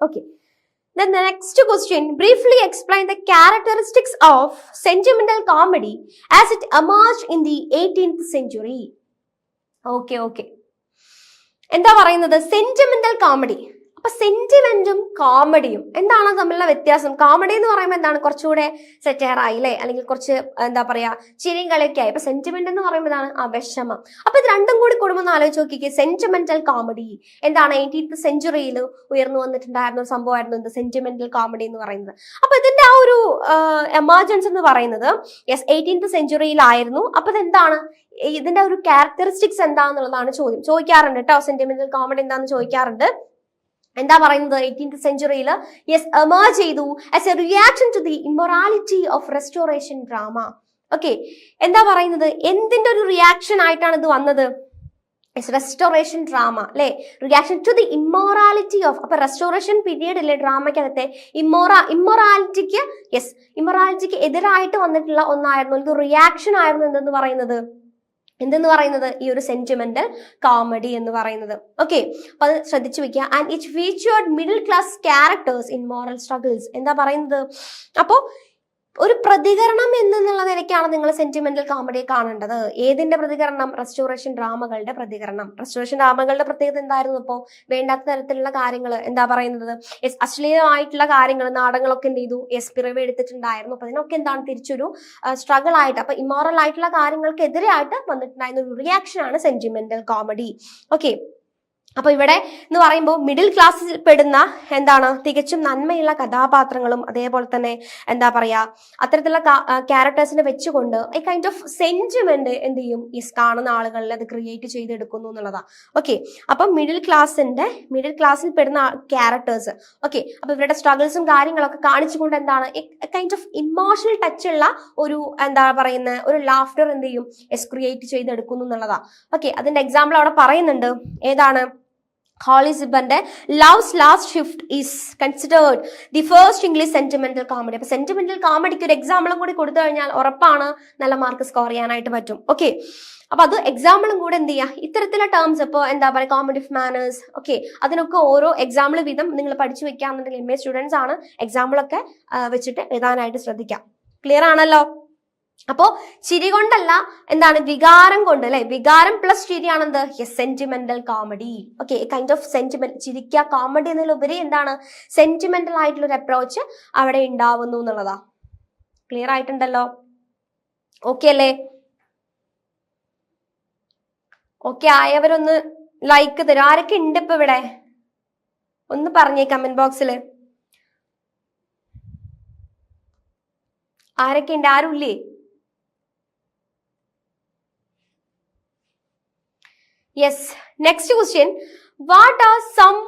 Okay. Then the next question briefly explain the characteristics of sentimental comedy as it emerged in the 18th century. Okay okay എന്താ പറയുന്നത് sentimental comedy അപ്പൊ സെന്റിമെന്റും കോമഡിയും എന്താണ് തമ്മിലുള്ള വ്യത്യാസം? Comedy എന്ന് പറയുമ്പോൾ എന്താണ്? കുറച്ചുകൂടെ സെറ്റയറായി അല്ലേ? അല്ലെങ്കിൽ കുറച്ച് എന്താ പറയാ ചിരിയും കളിയൊക്കെ ആയി അപ്പൊ സെന്റിമെന്റ് എന്ന് പറയുമ്പോൾ എന്താണ്? ആ വിഷമം. അപ്പൊ ഇത് രണ്ടും കൂടി കൂടുമ്പോൾ ആലോചിച്ച് നോക്കിക്കേ. സെന്റിമെന്റൽ കോമഡി എന്താണ്? എയ്റ്റീൻത്ത് സെഞ്ചുറിയിൽ ഉയർന്നു വന്നിട്ടുണ്ടായിരുന്ന ഒരു സംഭവമായിരുന്നു ഇത് സെന്റിമെന്റൽ കോമഡി എന്ന് പറയുന്നത്. അപ്പൊ ഇതിന്റെ ആ ഒരു എമർജൻസ് എന്ന് പറയുന്നത് യെസ് എയ്റ്റീൻത്ത് സെഞ്ചുറിയിലായിരുന്നു അപ്പൊ ഇതെന്താണ്? ഇതിന്റെ ഒരു ക്യാരക്ടറിസ്റ്റിക്സ് എന്താന്നുള്ളതാണ് ചോദ്യം. ചോദിക്കാറുണ്ട് കേട്ടോ. സെന്റിമെന്റൽ കോമഡി എന്താന്ന് ചോദിക്കാറുണ്ട്. എന്താ പറയുന്നത്? എയ്റ്റീൻത് സെഞ്ചുറിയിൽ യെസ് എമേർജ് ചെയ്തു as a reaction to the immorality of restoration drama okay എന്താ പറയുന്നത്? എന്തിന്റെ ഒരു റിയാക്ഷൻ ആയിട്ടാണ് ഇത് വന്നത്? റെസ്റ്റോറേഷൻ ഡ്രാമ അല്ലെ? Reaction to the immorality of അപ്പൊ റെസ്റ്റോറേഷൻ പീരീഡ് അല്ലേ ഡ്രാമയ്ക്കകത്തെ ഇമ്മോറാ ഇമ്മൊറാലിറ്റിക്ക് യെസ് ഇമ്മൊറാലിറ്റിക്ക് എതിരായിട്ട് വന്നിട്ടുള്ള ഒന്നായിരുന്നു. റിയാക്ഷൻ ആയിരുന്നു എന്തെന്ന് പറയുന്നത്? എന്തെന്ന് പറയുന്നത്? ഈ ഒരു സെന്റിമെന്റൽ കോമഡി എന്ന് പറയുന്നത്. ഓക്കെ അപ്പൊ അത് ശ്രദ്ധിച്ചു വെക്കുക. And it featured middle class characters in moral struggles എന്താ പറയുന്നത്? അപ്പോൾ ഒരു പ്രതികരണം എന്നുള്ള നിലയ്ക്കാണ് നിങ്ങൾ സെന്റിമെന്റൽ കോമഡി കാണേണ്ടത്. ഏതിന്റെ പ്രതികരണം? റെസ്റ്റോറേഷൻ ഡ്രാമകളുടെ പ്രതികരണം. റെസ്റ്റോറേഷൻ ഡ്രാമകളുടെ പ്രത്യേകത എന്തായിരുന്നു ഇപ്പോൾ വേണ്ടാത്ത തരത്തിലുള്ള കാര്യങ്ങൾ എന്താ പറയുന്നത്? അശ്ലീലമായിട്ടുള്ള കാര്യങ്ങൾ നാടകങ്ങളൊക്കെ എന്ത് ചെയ്തു? യെസ് പിറവ് എടുത്തിട്ടുണ്ടായിരുന്നു. അപ്പൊ അതിനൊക്കെ എന്താണ് തിരിച്ചൊരു സ്ട്രഗിൾ ആയിട്ട് അപ്പൊ ഇമോറൽ ആയിട്ടുള്ള കാര്യങ്ങൾക്ക് എതിരെയായിട്ട് വന്നിട്ടുണ്ടായിരുന്ന ഒരു റിയാക്ഷൻ ആണ് സെന്റിമെന്റൽ കോമഡി ഓക്കെ അപ്പൊ ഇവിടെ എന്ന് പറയുമ്പോൾ മിഡിൽ ക്ലാസ്സിൽ പെടുന്ന എന്താണ്? തികച്ചും നന്മയുള്ള കഥാപാത്രങ്ങളും അതേപോലെ തന്നെ എന്താ പറയാ അത്തരത്തിലുള്ള ക്യാരക്ടേഴ്സിനെ വെച്ചുകൊണ്ട് ഐ കൈൻഡ് ഓഫ് സെന്റിമെന്റ് എന്ത് ചെയ്യും? ഈ കാണുന്ന ആളുകളിൽ അത് ക്രിയേറ്റ് ചെയ്തെടുക്കുന്നു എന്നുള്ളതാ. ഓക്കെ അപ്പം മിഡിൽ ക്ലാസ്സിന്റെ മിഡിൽ ക്ലാസ്സിൽ പെടുന്ന ക്യാരക്ടേഴ്സ് ഓക്കെ അപ്പൊ ഇവരുടെ സ്ട്രഗിൾസും കാര്യങ്ങളൊക്കെ കാണിച്ചുകൊണ്ട് എന്താണ്? കൈൻഡ് ഓഫ് ഇമോഷണൽ ടച്ച് ഉള്ള ഒരു എന്താ പറയുന്ന ഒരു ലാഫ്റ്റർ എന്ത് ചെയ്യും? എസ് ക്രിയേറ്റ് ചെയ്തെടുക്കുന്നു എന്നുള്ളതാ. ഓക്കെ അതിന്റെ എക്സാമ്പിൾ അവിടെ പറയുന്നുണ്ട്. ഏതാണ്? Colley സിബന്റെ love's last shift is considered the first English sentimental comedy അപ്പൊ സെന്റിമെന്റൽ കോമഡിക്ക് ഒരു എക്സാമ്പിളും കൂടി കൊടുത്തു കഴിഞ്ഞാൽ ഉറപ്പാണ് നല്ല മാർക്ക് സ്കോർ ചെയ്യാനായിട്ട് പറ്റും. ഓക്കെ അപ്പൊ അത് എക്സാമ്പിളും കൂടെ എന്ത് ചെയ്യുക ഇത്തരത്തിലുള്ള ടേംസ് ഇപ്പോൾ എന്താ പറയുക കോമഡി ഓഫ് മാനേഴ്സ് ഓക്കെ അതിനൊക്കെ ഓരോ എക്സാമ്പിൾ വീതം നിങ്ങൾ പഠിച്ചു വെക്കാന്നുണ്ടെങ്കിൽ എം എ സ്റ്റുഡൻസ് ആണ് എക്സാമ്പിളൊക്കെ വെച്ചിട്ട് എഴുതാനായിട്ട് ശ്രദ്ധിക്കാം. ക്ലിയർ ആണല്ലോ? അപ്പോ ചിരി കൊണ്ടല്ല എന്താണ് വികാരം കൊണ്ട് അല്ലെ? വികാരം plus ചിരിയാണെന്ത്? Sentimental comedy okay kind of sentiment ചിരിക്കുക കോമഡി എന്നതിലുപരി എന്താണ്? സെന്റിമെന്റൽ ആയിട്ടുള്ള ഒരു അപ്രോച്ച് അവിടെ ഉണ്ടാവുന്നു എന്നുള്ളതാ. ക്ലിയർ ആയിട്ടുണ്ടല്ലോ? ഓക്കെ അല്ലേ? ഓക്കെ ആയവരൊന്ന് ലൈക്ക് തരും. ആരൊക്കെ ഉണ്ട് ഇപ്പൊ ഇവിടെ? ഒന്ന് പറഞ്ഞേ കമന്റ് ബോക്സിൽ ആരൊക്കെ ഉണ്ട്? ആരും Yes. Next question. What are some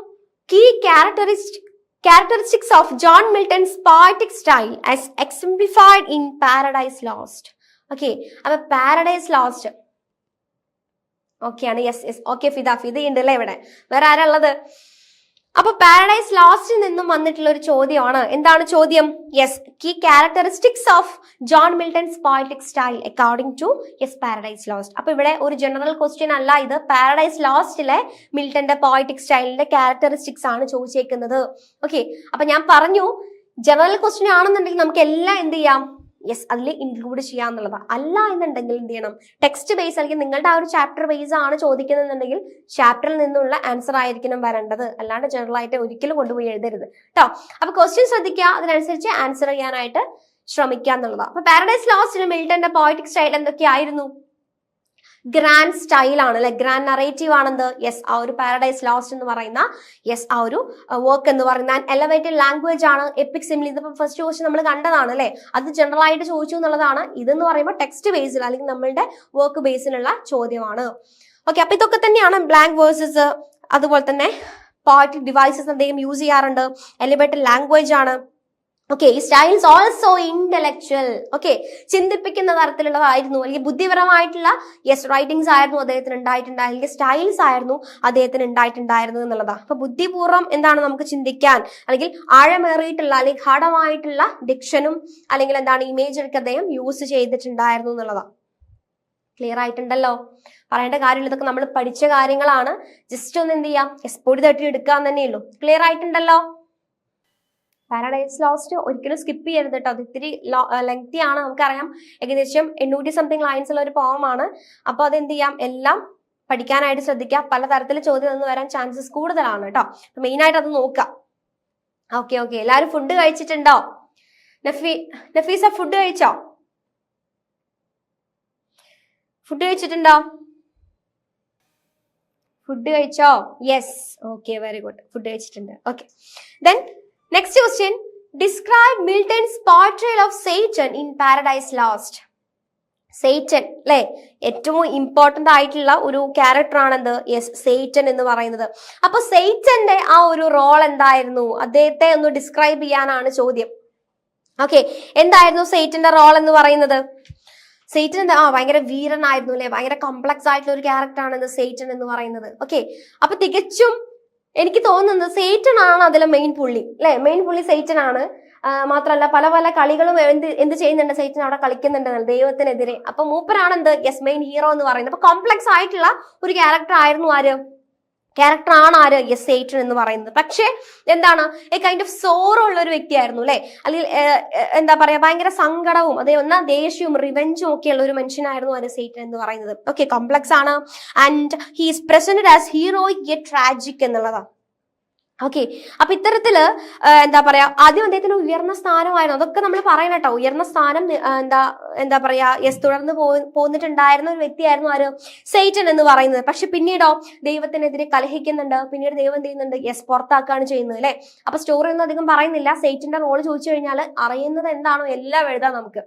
key characteristic, characteristics of John Milton's poetic style as exemplified in Paradise Lost? Okay. അപ്പൊ പാരഡൈസ് ലോസ്റ്റ് ഓക്കെയാണ് yes yes okay Fida Fida ഉണ്ടല്ലേ ഇവിടെ വേറെ ആരാ ഉള്ളത് അപ്പൊ പാരഡൈസ് ലാസ്റ്റിൽ നിന്നും വന്നിട്ടുള്ള ഒരു ചോദ്യമാണ്. എന്താണ് ചോദ്യം? Yes key characteristics of John Milton's poetic style according to yes Paradise Lost അപ്പൊ ഇവിടെ ഒരു ജനറൽ ക്വസ്റ്റ്യൻ അല്ല ഇത്. പാരഡൈസ് ലോസ്റ്റിലെ മിൽട്ടന്റെ പോയറ്റിക് സ്റ്റൈലിന്റെ ക്യാരക്ടറിസ്റ്റിക്സ് ആണ് ചോദിച്ചേക്കുന്നത്. ഓക്കെ അപ്പൊ ഞാൻ പറഞ്ഞു ജനറൽ ക്വസ്റ്റ്യൻ ആണെന്നുണ്ടെങ്കിൽ നമുക്ക് എല്ലാം എന്ത് ചെയ്യാം? യെസ് അതിൽ ഇൻക്ലൂഡ് ചെയ്യാന്നുള്ളതാണ് അല്ല എന്നുണ്ടെങ്കിൽ എന്ത് ചെയ്യണം? ടെക്സ്റ്റ് ബേസ് അല്ലെങ്കിൽ നിങ്ങളുടെ ആ ഒരു ചാപ്റ്റർ ബേസ് ആണ് ചോദിക്കുന്നതെന്നുണ്ടെങ്കിൽ ചാപ്റ്ററിൽ നിന്നുള്ള ആൻസർ ആയിരിക്കണം വരേണ്ടത്. അല്ലാണ്ട് ജനറൽ ആയിട്ട് ഒരിക്കലും കൊണ്ടുപോയി എഴുതരുത്. കേട്ടോ അപ്പൊ ക്വസ്റ്റ്യൻ ശ്രദ്ധിക്കുക. അതിനനുസരിച്ച് ആൻസർ ചെയ്യാനായിട്ട് ശ്രമിക്കുക എന്നുള്ളതാണ് അപ്പൊ പാരഡൈസ് ലോസ്റ്റിൽ മിൽട്ടന്റെ പോയറ്റിക് സ്റ്റൈൽ എന്തൊക്കെയായിരുന്നു? ഗ്രാൻഡ് സ്റ്റൈൽ ആണ് അല്ലെ? Grand narrative ആണെന്ത്? യെസ് ആ ഒരു പാരഡൈസ് ലോസ്റ്റ് എന്ന് പറയുന്ന യെസ് ആ ഒരു വർക്ക് എന്ന് പറയുന്ന എലവേറ്റഡ് ലാംഗ്വേജ് ആണ് എപ്പിക് സിമിലി ഇതിപ്പോ ഫസ്റ്റ് ക്വസ്റ്റ് നമ്മൾ കണ്ടതാണ് അല്ലെ? അത് ജനറൽ ആയിട്ട് ചോദിച്ചു എന്നുള്ളതാണ്. ഇതെന്ന് പറയുമ്പോൾ ടെക്സ്റ്റ് ബേസിൽ അല്ലെങ്കിൽ നമ്മളുടെ വർക്ക് ബേസിലുള്ള ചോദ്യമാണ്. ഓക്കെ അപ്പൊ ഇതൊക്കെ തന്നെയാണ് ബ്ലാങ്ക് വേഴ്സസ് അതുപോലെ തന്നെ പോയറ്റിക് ഡിവൈസസ് എന്തെങ്കിലും യൂസ് ചെയ്യാറുണ്ട്. എലിവേറ്റഡ് ലാംഗ്വേജ് ആണ്. ഓക്കെ ഈ സ്റ്റൈൽസ് ഓൾസോ ഇന്റലക്ച്വൽ ഓക്കെ ചിന്തിപ്പിക്കുന്ന തരത്തിലുള്ളതായിരുന്നു. അല്ലെങ്കിൽ ബുദ്ധിപരമായിട്ടുള്ള യെസ് റൈറ്റിംഗ്സ് ആയിരുന്നു അദ്ദേഹത്തിന് ഉണ്ടായിട്ടുണ്ടായത് അല്ലെങ്കിൽ സ്റ്റൈൽസ് ആയിരുന്നു അദ്ദേഹത്തിന് ഉണ്ടായിട്ടുണ്ടായിരുന്നത് എന്നുള്ളതാണ് അപ്പൊ ബുദ്ധിപൂർവം എന്താണ് നമുക്ക് ചിന്തിക്കാൻ? അല്ലെങ്കിൽ ആഴമേറിയിട്ടുള്ള അല്ലെങ്കിൽ ഘടമായിട്ടുള്ള ഡിക്ഷനും അല്ലെങ്കിൽ എന്താണ് ഇമേജ് ഒക്കെ അദ്ദേഹം യൂസ് ചെയ്തിട്ടുണ്ടായിരുന്നു എന്നുള്ളതാണ് ക്ലിയർ ആയിട്ടുണ്ടല്ലോ? പറയേണ്ട കാര്യമില്ല. ഇതൊക്കെ നമ്മൾ പഠിച്ച കാര്യങ്ങളാണ്. ജസ്റ്റ് ഒന്ന് എന്ത് ചെയ്യാം? എസ് പൊടി തട്ടി എടുക്കാൻ തന്നെയുള്ളൂ ക്ലിയർ ആയിട്ടുണ്ടല്ലോ? പാരഡൈസ് ലോസ്റ്റ് ഒരിക്കലും സ്കിപ്പ് ചെയ്യരുത് കേട്ടോ. അത് ഇത്തിരി ലെങ്തി ആണ്. നമുക്കറിയാം. ഏകദേശം എണ്ണൂറ്റി സംതിങ് ലൈൻസ് ഉള്ള ഒരു പോമാണ് അപ്പോൾ അത് എന്ത് ചെയ്യാം? എല്ലാം പഠിക്കാനായിട്ട് ശ്രദ്ധിക്കുക. പലതരത്തിൽ ചോദ്യം നിന്ന് വരാൻ ചാൻസസ് കൂടുതലാണ് കേട്ടോ. മെയിൻ ആയിട്ട് അത് നോക്കുക. ഓക്കെ ഓക്കെ എല്ലാവരും ഫുഡ് കഴിച്ചിട്ടുണ്ടോ? നഫീ നഫീസ ഫുഡ് കഴിച്ചോ? ഫുഡ് കഴിച്ചിട്ടുണ്ടോ? ഫുഡ് കഴിച്ചോ? Yes okay very good food കഴിച്ചിട്ടുണ്ട്. Okay then next question describe Milton's portrayal of Satan in Paradise Lost Satan അല്ലെ ഏറ്റവും ഇമ്പോർട്ടന്റ് ആയിട്ടുള്ള ഒരു ക്യാരക്ടർ ആണെന്ത്? യെസ് സെയ്റ്റൻ എന്ന് പറയുന്നത്. അപ്പൊ സെയ്റ്റന്റെ ആ ഒരു റോൾ എന്തായിരുന്നു? അദ്ദേഹത്തെ ഒന്ന് ഡിസ്ക്രൈബ് ചെയ്യാനാണ് ചോദ്യം. ഓക്കെ എന്തായിരുന്നു സെയ്റ്റന്റെ റോൾ എന്ന് പറയുന്നത്? സെയ്റ്റൻ എന്താ? ആ ഭയങ്കര വീരനായിരുന്നു അല്ലെ ഭയങ്കര കോംപ്ലക്സ് ആയിട്ടുള്ള ഒരു ക്യാരക്ടർ ആണ് സെയ്റ്റൻ എന്ന് പറയുന്നത്. ഓക്കെ അപ്പൊ തികച്ചും എനിക്ക് തോന്നുന്നത് സേറ്റൻ ആണ് അതിലെ മെയിൻ പുള്ളി അല്ലെ മെയിൻ പുള്ളി സേറ്റൻ ആണ് മാത്രമല്ല പല പല കളികളും എന്ത് എന്ത് ചെയ്യുന്നുണ്ട് സൈറ്റിന് അവിടെ കളിക്കുന്നുണ്ട് ദൈവത്തിനെതിരെ. അപ്പൊ മൂപ്പരാണ് എന്ത്? യെസ് മെയിൻ ഹീറോ എന്ന് പറയുന്നത്. അപ്പൊ കോംപ്ലക്സ് ആയിട്ടുള്ള ഒരു ക്യാരക്ടർ ആയിരുന്നു ആര്? ക്യാരക്ടർ ആണ് ആര്? യെസ് സേറ്റൻ എന്ന് പറയുന്നത്. പക്ഷേ എന്താണ്? എ കൈൻഡ് ഓഫ് സോറോ ഉള്ള ഒരു വ്യക്തിയായിരുന്നു അല്ലെ? അല്ലെങ്കിൽ എന്താ പറയാ ഭയങ്കര സങ്കടവും അതേ ഒന്നാ ദേഷ്യവും റിവെഞ്ചും ഒക്കെ ഉള്ള ഒരു മനുഷ്യനായിരുന്നു ആര് സേറ്റൻ എന്ന് പറയുന്നത്. ഓക്കെ കോംപ്ലക്സ് ആണ്. And he's presented as heroic yet tragic എന്നുള്ളതാണ്. ഓക്കെ അപ്പൊ ഇത്തരത്തിൽ എന്താ പറയാ ആദ്യം അദ്ദേഹത്തിന് ഉയർന്ന സ്ഥാനമായിരുന്നു. അതൊക്കെ നമ്മൾ പറയണം കേട്ടോ. ഉയർന്ന സ്ഥാനം എന്താ എന്താ പറയാ യെസ് തുടർന്ന് പോന്നിട്ടുണ്ടായിരുന്ന ഒരു വ്യക്തിയായിരുന്നു ആര്? സെയ്റ്റൻ എന്ന് പറയുന്നത്. പക്ഷെ പിന്നീടോ ദൈവത്തിനെതിരെ കലഹിക്കുന്നുണ്ട്. പിന്നീട് ദൈവം എന്ത് ചെയ്യുന്നുണ്ട്? യെസ് പുറത്താക്കുകയാണ് ചെയ്യുന്നത് അല്ലെ? അപ്പൊ സ്റ്റോറി ഒന്നും അധികം പറയുന്നില്ല. സെയ്റ്റിന്റെ റോൾ ചോദിച്ചു കഴിഞ്ഞാൽ അറിയുന്നത് എന്താണോ എല്ലാം എഴുതാം നമുക്ക്.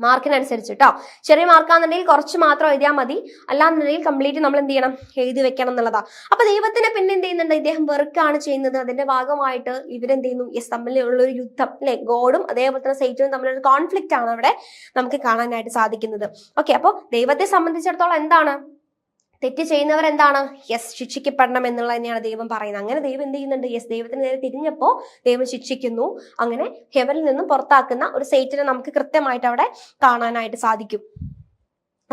മാർക്കിനനുസരിച്ച് കേട്ടോ ചെറിയ മാർക്കാന്നുണ്ടെങ്കിൽ കുറച്ച് മാത്രം എഴുതിയാൽ മതി. അല്ലാന്നുണ്ടെങ്കിൽ കംപ്ലീറ്റ് നമ്മൾ എന്ത് ചെയ്യണം? എഴുതി വെക്കണം എന്നുള്ളതാ. അപ്പൊ ദൈവത്തിനെ പിന്നെ എന്ത് ചെയ്യുന്നുണ്ട്? ഇദ്ദേഹം വെറുക്കാണ് ചെയ്യുന്നത്. അതിന്റെ ഭാഗമായിട്ട് ഇവരെന്ത് ചെയ്യുന്നു? യെസ് തമ്മിലുള്ള ഒരു യുദ്ധം അല്ലെ? ഗോഡും അതേപോലെ തന്നെ സൈറ്റും തമ്മിലുള്ള കോൺഫ്ലിക്റ്റ് ആണ് അവിടെ നമുക്ക് കാണാനായിട്ട് സാധിക്കുന്നത്. ഓക്കെ അപ്പോൾ ദൈവത്തെ സംബന്ധിച്ചിടത്തോളം എന്താണ്? തെറ്റ് ചെയ്യുന്നവർ എന്താണ് യെസ് ശിക്ഷിക്കപ്പെടണം എന്നുള്ളത് തന്നെയാണ് ദൈവം പറയുന്നത്. അങ്ങനെ ദൈവം എന്ത് ചെയ്യുന്നുണ്ട്? യെസ് ദൈവത്തിന് നേരെ തിരിഞ്ഞപ്പോൾ ദൈവം ശിക്ഷിക്കുന്നു. അങ്ങനെ ഹെവനിൽ നിന്നും പുറത്താക്കുന്ന ഒരു സൈറ്റിനെ നമുക്ക് കൃത്യമായിട്ട് അവിടെ കാണാനായിട്ട് സാധിക്കും.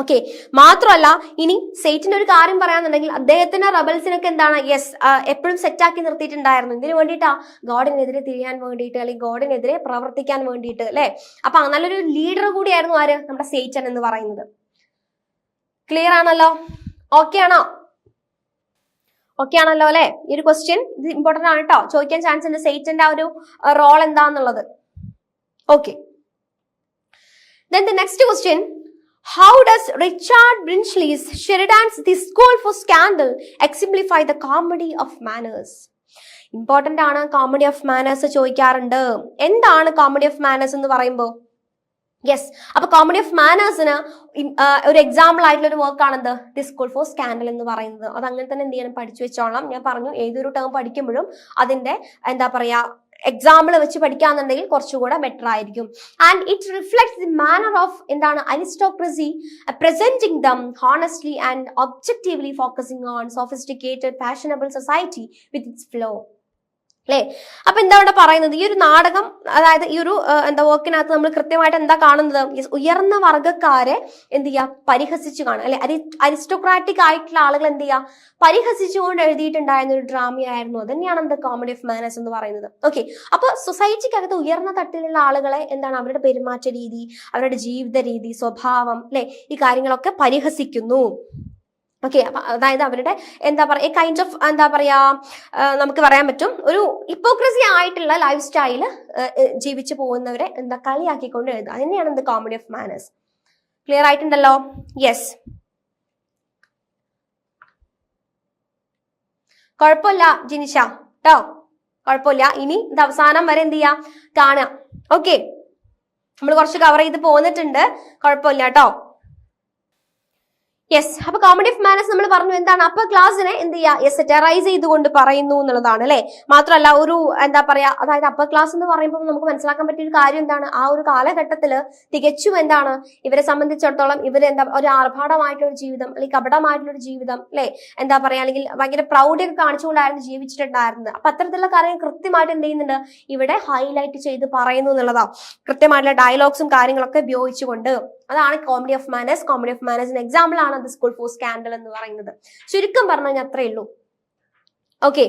ഓക്കെ. മാത്രമല്ല ഇനി സേറ്റിന്റെ ഒരു കാര്യം പറയാന്നുണ്ടെങ്കിൽ അദ്ദേഹത്തിന്റെ റബൽസിനൊക്കെ എന്താണ്? യെസ് എപ്പോഴും സെറ്റാക്കി നിർത്തിയിട്ടുണ്ടായിരുന്നു. ഇതിനു വേണ്ടിയിട്ടാ ഗോഡിനെതിരെ തിരിയാൻ വേണ്ടിയിട്ട് അല്ലെങ്കിൽ ഗോഡിനെതിരെ പ്രവർത്തിക്കാൻ വേണ്ടിയിട്ട് അല്ലെ? അപ്പൊ നല്ലൊരു ലീഡർ കൂടിയായിരുന്നു ആര്? നമ്മുടെ സെയ്റ്റൻ എന്ന് പറയുന്നത്. ക്ലിയർ ആണല്ലോ? ഓക്കെ ആണോ? ഓക്കെ ആണല്ലോ അല്ലെ? ഈ ഒരു ക്വസ്റ്റ്യൻ ഇത് ഇമ്പോർട്ടന്റ് ആണ് കേട്ടോ ചോദിക്കാൻ ചാൻസ് ഉണ്ട്. സെയ്റ്റന്റെ ആ ഒരു റോൾ എന്താന്നുള്ളത്. Okay then the next question how does Richard Brinsley's Sheridan's the School for Scandal exemplify the comedy of manners important ആണ് കോമഡി ഓഫ് മാനേഴ്സ് ചോദിക്കാറുണ്ട്. എന്താണ് കോമഡി ഓഫ് മാനേഴ്സ് എന്ന് പറയുമ്പോൾ യെസ് അപ്പൊ കോമഡി ഓഫ് മാനേഴ്സിന് ഒരു എക്സാമ്പിൾ ആയിട്ടുള്ള ഒരു വർക്ക് ആണെന്ത്? ദി സ്കൂൾ ഫോർ സ്കാൻഡൽ എന്ന് പറയുന്നത്. അത് അങ്ങനെ തന്നെ എന്ത് ചെയ്യണം? പഠിച്ചു വെച്ചോളാം. ഞാൻ പറഞ്ഞു ഏതൊരു ടേം പഠിക്കുമ്പോഴും അതിന്റെ എന്താ പറയാ എക്സാമ്പിൾ വെച്ച് പഠിക്കാന്നുണ്ടെങ്കിൽ കുറച്ചുകൂടെ ബെറ്റർ ആയിരിക്കും. And it reflects the manner of എന്താണ്? Aristocracy presenting them honestly and objectively focusing on sophisticated fashionable society with its flow. അല്ലേ? അപ്പൊ എന്താ ഇവിടെ പറയുന്നത്? ഈ ഒരു നാടകം അതായത് ഈ ഒരു എന്താ വർക്കിനകത്ത് നമ്മൾ കൃത്യമായിട്ട് എന്താ കാണുന്നത്? ഉയർന്ന വർഗക്കാരെ എന്ത് ചെയ്യുക പരിഹസിച്ചു കാണുക. അല്ലെ? അരി അരിസ്റ്റോക്രാറ്റിക് ആയിട്ടുള്ള ആളുകൾ എന്ത് ചെയ്യുക പരിഹസിച്ചുകൊണ്ട് എഴുതിയിട്ടുണ്ടായിരുന്ന ഒരു ഡ്രാമയായിരുന്നു. അത് തന്നെയാണ് എന്ത് കോമഡി ഓഫ് മാനേഴ്സ് എന്ന് പറയുന്നത്. ഓക്കെ അപ്പൊ സൊസൈറ്റിക്കകത്ത് ഉയർന്ന തട്ടിലുള്ള ആളുകളെ എന്താണ്? അവരുടെ പെരുമാറ്റ രീതി അവരുടെ ജീവിത രീതി സ്വഭാവം അല്ലെ? ഈ കാര്യങ്ങളൊക്കെ പരിഹസിക്കുന്നു. ഓക്കെ അതായത് അവരുടെ എന്താ പറയുക കൈൻഡ് ഓഫ് എന്താ പറയാ നമുക്ക് പറയാൻ പറ്റും. ഒരു ഇപ്പോക്രസി ആയിട്ടുള്ള ലൈഫ് സ്റ്റൈൽ ജീവിച്ചു പോകുന്നവരെ എന്താ കളിയാക്കിക്കൊണ്ട് എഴുതുക. അതിനെയാണ് എന്ത് കോമഡി ഓഫ് മാനേഴ്സ് ക്ലിയർ ആയിട്ടുണ്ടല്ലോ? യെസ് കുഴപ്പമില്ല ജിനിഷ. കേട്ടോ കുഴപ്പമില്ല. ഇനി ഇത് അവസാനം വരെ എന്ത് ചെയ്യാം? കാണാം ഓക്കെ നമ്മൾ കുറച്ച് കവർ ചെയ്ത് പോന്നിട്ടുണ്ട്. കുഴപ്പമില്ല കേട്ടോ യെസ് അപ്പൊ കോമഡി ഓഫ് മാനേഴ്സ് നമ്മൾ പറഞ്ഞു എന്താണ്? അപ്പൊ ക്ലാസ്സിനെ എന്ത് ചെയ്യാ? യെസ് സെറ്ററൈസ് ചെയ്തുകൊണ്ട് പറയുന്നു എന്നുള്ളതാണ് അല്ലെ? മാത്രമല്ല ഒരു എന്താ പറയാ അതായത് അപ്പർ ക്ലാസ് എന്ന് പറയുമ്പോൾ നമുക്ക് മനസ്സിലാക്കാൻ പറ്റിയ ഒരു കാര്യം എന്താണ്? ആ ഒരു കാലഘട്ടത്തിൽ തികച്ചും എന്താണ്? ഇവരെ സംബന്ധിച്ചിടത്തോളം ഇവർ എന്താ ഒരു ആർഭാടമായിട്ടുള്ള ഒരു ജീവിതം അല്ലെങ്കിൽ കപടമായിട്ടുള്ള ഒരു ജീവിതം അല്ലെ? എന്താ പറയാ അല്ലെങ്കിൽ ഭയങ്കര പ്രൗഡിയൊക്കെ കാണിച്ചുകൊണ്ടായിരുന്നു ജീവിച്ചിട്ടുണ്ടായിരുന്നത്. അപ്പൊ അത്തരത്തിലുള്ള കാര്യം കൃത്യമായിട്ട് എന്ത് ചെയ്യുന്നുണ്ട്? ഇവിടെ ഹൈലൈറ്റ് ചെയ്ത് പറയുന്നു എന്നുള്ളതാ. കൃത്യമായിട്ടുള്ള ഡയലോഗ്സും കാര്യങ്ങളൊക്കെ ഉപയോഗിച്ചുകൊണ്ട് അതാണ് comedy of manners comedy of മാനേഴ്സിന് example ആണ് ദ സ്കൂൾ ഫോർ സ്കാൻഡൽ എന്ന് പറയുന്നത്. ചുരുക്കം പറഞ്ഞു കഴിഞ്ഞാൽ അത്രേ ഉള്ളൂ. ഓക്കെ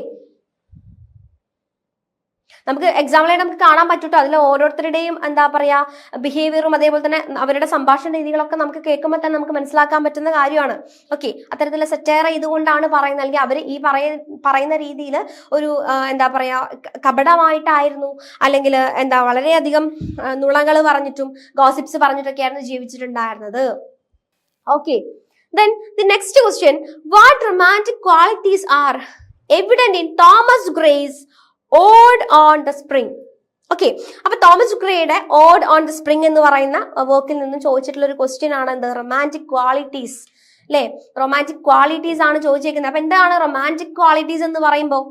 നമുക്ക് എക്സാമ്പിളായിട്ട് നമുക്ക് കാണാൻ പറ്റൂട്ടോ? അതിൽ ഓരോരുത്തരുടെയും എന്താ പറയാ ബിഹേവിയറും അതേപോലെ തന്നെ അവരുടെ സംഭാഷണ രീതികളൊക്കെ നമുക്ക് കേൾക്കുമ്പോൾ തന്നെ നമുക്ക് മനസ്സിലാക്കാൻ പറ്റുന്ന കാര്യമാണ്. ഓക്കെ അത്തരത്തിലുള്ള സെറ്റേറ ഇതുകൊണ്ടാണ് പറയുന്നത്. അല്ലെങ്കിൽ അവർ ഈ പറയ പറയുന്ന രീതിയിൽ ഒരു എന്താ പറയാ കപടമായിട്ടായിരുന്നു. അല്ലെങ്കിൽ എന്താ വളരെയധികം നുളകൾ പറഞ്ഞിട്ടും ഗോസിപ്സ് പറഞ്ഞിട്ടൊക്കെയായിരുന്നു ജീവിച്ചിട്ടുണ്ടായിരുന്നത്. Okay then the next question, what romantic qualities are evident in Thomas Gray's Ode on the Spring? Okay അപ്പൊ തോമസ് ഗ്രേയുടെ ഓഡ് ഓൺ ദ സ്പ്രിംഗ് എന്ന് പറയുന്ന വർക്കിൽ നിന്നും ചോദിച്ചിട്ടുള്ള ഒരു ക്വസ്റ്റ്യൻ ആണ് എന്ത്? റൊമാന്റിക് ക്വാളിറ്റീസ് അല്ലേ റൊമാന്റിക് ക്വാളിറ്റീസ് ആണ് ചോദിച്ചേക്കുന്നത്. അപ്പൊ എന്താണ് റൊമാന്റിക് ക്വാളിറ്റീസ് എന്ന് പറയുമ്പോൾ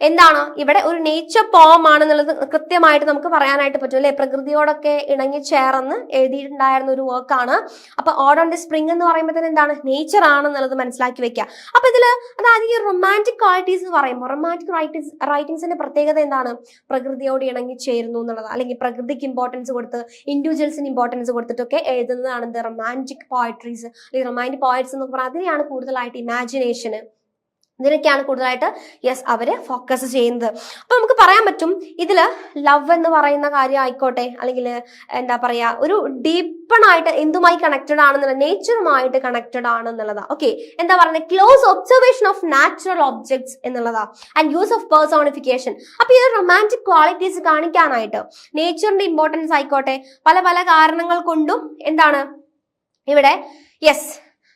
എന്താണ്? ഇവിടെ ഒരു നേച്ചർ പോം ആണെന്നുള്ളത് കൃത്യമായിട്ട് നമുക്ക് പറയാനായിട്ട് പറ്റും അല്ലെ? പ്രകൃതിയോടൊക്കെ ഇണങ്ങി ചേർന്ന് എഴുതിയിട്ടുണ്ടായിരുന്ന ഒരു വർക്കാണ് അപ്പൊ ഓഡ് ഓൺ ദി സ്പ്രിംഗ് എന്ന് പറയുമ്പോൾ എന്താണ്? നേച്ചർ ആണെന്നുള്ളത് മനസ്സിലാക്കി വെക്കുക അപ്പൊ ഇതിൽ അതായത് ഈ റൊമാന്റിക് ക്വാളിറ്റീസ് എന്ന് പറയുമ്പോൾ റൊമാന്റിക് റൈറ്റിംഗ്സ് റൈറ്റിംഗ്സിന്റെ പ്രത്യേകത എന്താണ്? പ്രകൃതിയോട് ഇണങ്ങി ചേരുന്നു എന്നുള്ളത്. അല്ലെങ്കിൽ പ്രകൃതിക്ക് ഇമ്പോർട്ടൻസ് കൊടുത്ത് ഇൻഡിവിജ്വൽസിന് ഇമ്പോർട്ടൻസ് കൊടുത്തിട്ടൊക്കെ എഴുതുന്നതാണ് ദ റൊമാന്റിക് പോയട്രീസ് അല്ലെങ്കിൽ റൊമാന്റിക് പോയറ്റ്സ് എന്ന് പറഞ്ഞാൽ അതിനെയാണ് കൂടുതലായിട്ട് ഇമാജിനേഷന് ഇതിനൊക്കെയാണ് കൂടുതലായിട്ട് യെസ് അവർ ഫോക്കസ് ചെയ്യുന്നത്. അപ്പൊ നമുക്ക് പറയാൻ പറ്റും ഇതിൽ ലവ് എന്ന് പറയുന്ന കാര്യം ആയിക്കോട്ടെ അല്ലെങ്കിൽ എന്താ പറയാ ഒരു ഡീപ്പണായിട്ട് എന്തുമായി കണക്റ്റഡ് ആണെന്നുള്ള നേച്ചറുമായിട്ട് കണക്റ്റഡ് ആണെന്നുള്ളതാ ഓക്കെ എന്താ പറയുന്നത് close observation of natural objects എന്നുള്ളതാ. ആൻഡ് യൂസ് ഓഫ് പേഴ്സോണിഫിക്കേഷൻ അപ്പൊ ഈ റൊമാന്റിക് ക്വാളിറ്റീസ് കാണിക്കാനായിട്ട് നേച്ചറിന്റെ ഇമ്പോർട്ടൻസ് ആയിക്കോട്ടെ പല പല കാരണങ്ങൾ കൊണ്ടും എന്താണ് ഇവിടെ യെസ്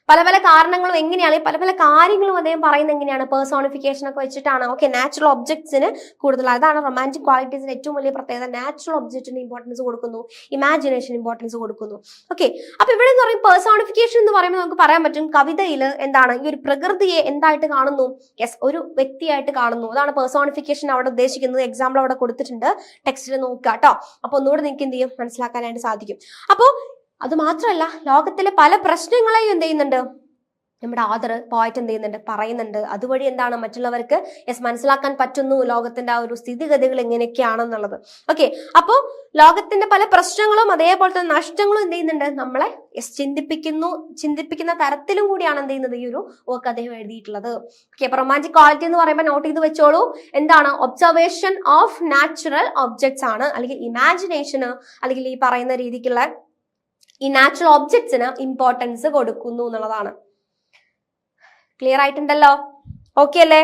പല പല കാരണങ്ങളും എങ്ങനെയാണ് പല പല കാര്യങ്ങളും അദ്ദേഹം പറയുന്നത് എങ്ങനെയാണ് പേഴ്സോണിഫിക്കേഷൻ ഒക്കെ വെച്ചിട്ടാണ്. ഓക്കെ നാച്ചുറൽ ഒബ്ജക്ട്സിന് കൂടുതൽ. അതാണ് റൊമാന്റിക് ക്വാളിറ്റീസിന് ഏറ്റവും വലിയ പ്രത്യേകത. നാച്ചുറൽ ഒബ്ജക്റ്റിന് ഇമ്പോർട്ടൻസ് കൊടുക്കുന്നു. ഇമാജിനേഷൻ ഇമ്പോർട്ടൻസ് കൊടുക്കുന്നു. ഓക്കെ അപ്പൊ ഇവിടെ എന്ന് പറയും പേഴ്സോണിഫിക്കേഷൻ എന്ന് പറയുമ്പോൾ നമുക്ക് പറയാൻ പറ്റും കവിതയിൽ എന്താണ് ഈ ഒരു പ്രകൃതിയെ എന്തായിട്ട് കാണുന്നു? യെസ് ഒരു വ്യക്തിയായിട്ട് കാണുന്നു. അതാണ് പേഴ്സോണിഫിക്കേഷൻ അവിടെ ഉദ്ദേശിക്കുന്നത്. എക്സാമ്പിൾ അവിടെ കൊടുത്തിട്ടുണ്ട്. ടെക്സ്റ്റിൽ നോക്കുക കേട്ടോ അപ്പൊ ഒന്നുകൂടെ നിങ്ങൾക്ക് എന്ത് ചെയ്യും? മനസ്സിലാക്കാനായിട്ട് സാധിക്കും. അപ്പോൾ അത് മാത്രമല്ല ലോകത്തിലെ പല പ്രശ്നങ്ങളെയും എന്ത് ചെയ്യുന്നുണ്ട്? നമ്മുടെ ആദർ പോയിട്ട് എന്ത് ചെയ്യുന്നുണ്ട്? പറയുന്നുണ്ട്. അതുവഴി എന്താണ് മറ്റുള്ളവർക്ക് യെസ് മനസ്സിലാക്കാൻ പറ്റുന്നു ലോകത്തിന്റെ ആ ഒരു സ്ഥിതിഗതികൾ എങ്ങനെയൊക്കെയാണെന്നുള്ളത്. ഓക്കെ അപ്പോൾ ലോകത്തിന്റെ പല പ്രശ്നങ്ങളും അതേപോലെ തന്നെ നഷ്ടങ്ങളും എന്ത് ചെയ്യുന്നുണ്ട്? നമ്മളെ യെസ് ചിന്തിപ്പിക്കുന്നു ചിന്തിപ്പിക്കുന്ന തരത്തിലും കൂടിയാണ് എന്ത് ചെയ്യുന്നത് ഈ ഒരു വർക്ക് അദ്ദേഹം എഴുതിയിട്ടുള്ളത്. ഓക്കെ അപ്പൊ റൊമാന്റിക് ക്വാളിറ്റി എന്ന് പറയുമ്പോൾ നോട്ട് ചെയ്ത് വെച്ചോളൂ. എന്താണ്? ഒബ്സർവേഷൻ ഓഫ് നാച്ചുറൽ ഒബ്ജക്ട്സ് ആണ്. അല്ലെങ്കിൽ ഇമാജിനേഷന് അല്ലെങ്കിൽ ഈ പറയുന്ന രീതിക്കുള്ള ഈ നാച്ചുറൽ ഒബ്ജക്ട്സിന് ഇമ്പോർട്ടൻസ് കൊടുക്കുന്നു എന്നുള്ളതാണ്. ക്ലിയർ ആയിട്ടുണ്ടല്ലോ? ഓക്കെ അല്ലേ?